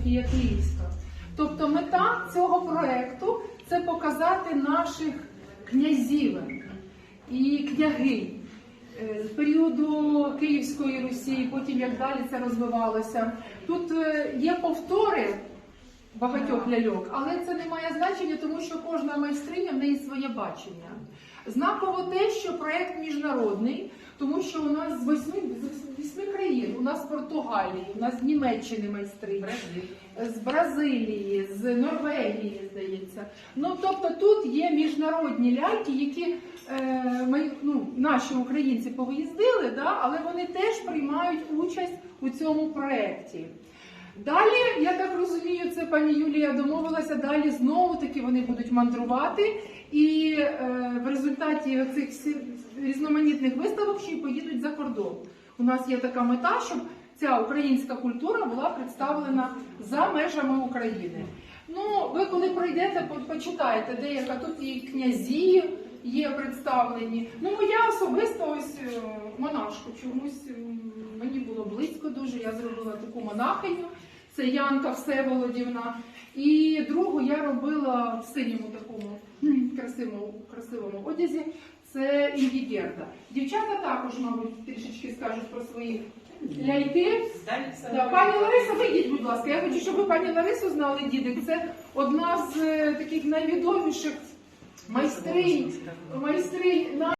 Софія Київська. Тобто мета цього проєкту це показати наших князів і княгинь е, з періоду Київської Русі, потім як далі це розвивалося. Тут е, є повтори багатьох ляльок, але це не має значення, тому що кожна майстриня в неї своє бачення. Знаково те, що проект міжнародний, тому що у нас з восьми, з восьми країн, у нас з Португалії, у нас з Німеччини майстри, з Бразилії, з Норвегії, здається. Ну тобто тут є міжнародні ляльки, які е, ми, ну, наші українці повиїздили, да, але вони теж приймають участь у цьому проєкті. Далі, я так розумію, це пані Юлія домовилася. Далі знову таки вони будуть мандрувати, і е, в результаті цих різноманітних виставок ще й поїдуть за кордон. У нас є така мета, щоб ця українська культура була представлена за межами України. Ну, ви коли пройдете, почитаєте, деяка тут і князі є представлені. Ну, я особисто ось е, монашку чомусь мені було близько дуже. Я зробила таку монахиню. Це Янка Всеволодівна. І другу я робила в синьому такому красивому, красивому одязі. Це Інгігерда. Дівчата також, мабуть, трішечки скажуть про свої ляльки. Да, пані Лариса, вийдіть, будь ласка. Я хочу, щоб ви пані Ларису знали, дідик. Це одна з е, таких найвідоміших майстринь, майстринь